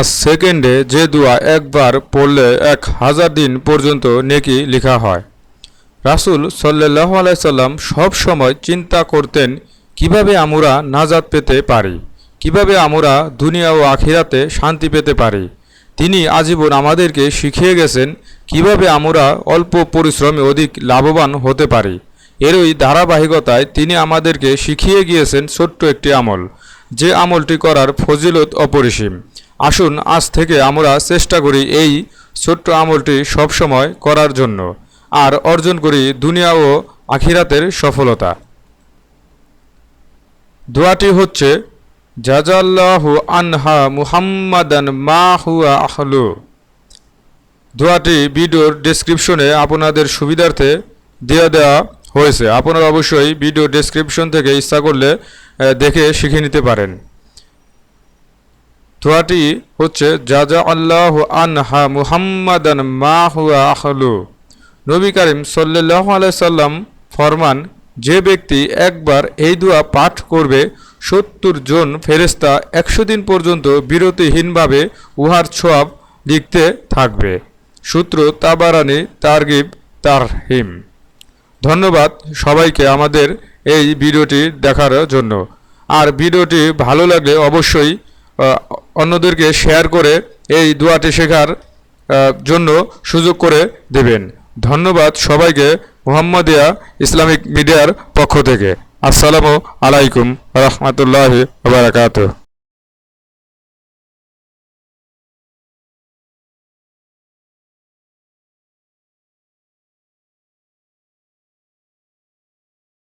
পাঁচ সেকেন্ডে যে দোয়া একবার পড়লে এক হাজার দিন পর্যন্ত নেকি লেখা হয়। রাসুল সাল্লাহ আলাইসাল্লাম সব সময় চিন্তা করতেন, কীভাবে আমরা নাজাদ পেতে পারি? কীভাবে আমরা দুনিয়া ও আখিরাতে শান্তি পেতে পারি? তিনি আজীবন আমাদেরকে শিখিয়ে গেছেন, কীভাবে আমরা অল্প পরিশ্রমে অধিক লাভবান হতে পারি। এরই ধারাবাহিকতায় তিনি আমাদেরকে শিখিয়ে গিয়েছেন ছোট্ট একটি আমল, যে আমলটি করার ফজিলত অপরিসীম। আসুন, আজ থেকে আমরা চেষ্টা করি এই ছোট্ট আমলটি সবসময় করার জন্য, আর অর্জন করি দুনিয়া ও আখিরাতের সফলতা। দোয়াটি হচ্ছে, জাজাল্লাহু আনহা মুহাম্মাদান মা হুয়া আহলু। দোয়াটি ভিডিওর ডেসক্রিপশনে আপনাদের সুবিধার্থে দেওয়া দেওয়া হয়েছে। আপনারা অবশ্যই ভিডিও ডেসক্রিপশন থেকে ইচ্ছা করলে দেখে শিখে নিতে পারেন। দোয়াটি হচ্ছে জাজা আল্লাহ আনহা মুহাম্মাদান মা হুয়া আহলু। নবী করিম সাল্লাহ সাল্লাম ফরমান, যে ব্যক্তি একবার এই দোয়া পাঠ করবে, সত্তর জন ফেরেস্তা একশো দিন পর্যন্ত বিরতিহীনভাবে উহার ছোয়াব লিখতে থাকবে। সূত্র তাবারানি, তারগিব, তারহিম। ধন্যবাদ সবাইকে আমাদের এই ভিডিওটি দেখার জন্য। আর ভিডিওটি ভালো লাগলে অবশ্যই অন্যদেরকে শেয়ার করে এই দোয়াটি শেখার জন্য সুযোগ করে দেবেন। ধন্যবাদ সবাইকে মোহাম্মদিয়া ইসলামিক মিডিয়ার পক্ষ থেকে। আসসালামু আলাইকুম রহমতুল্লাহ বারাকাতুহ।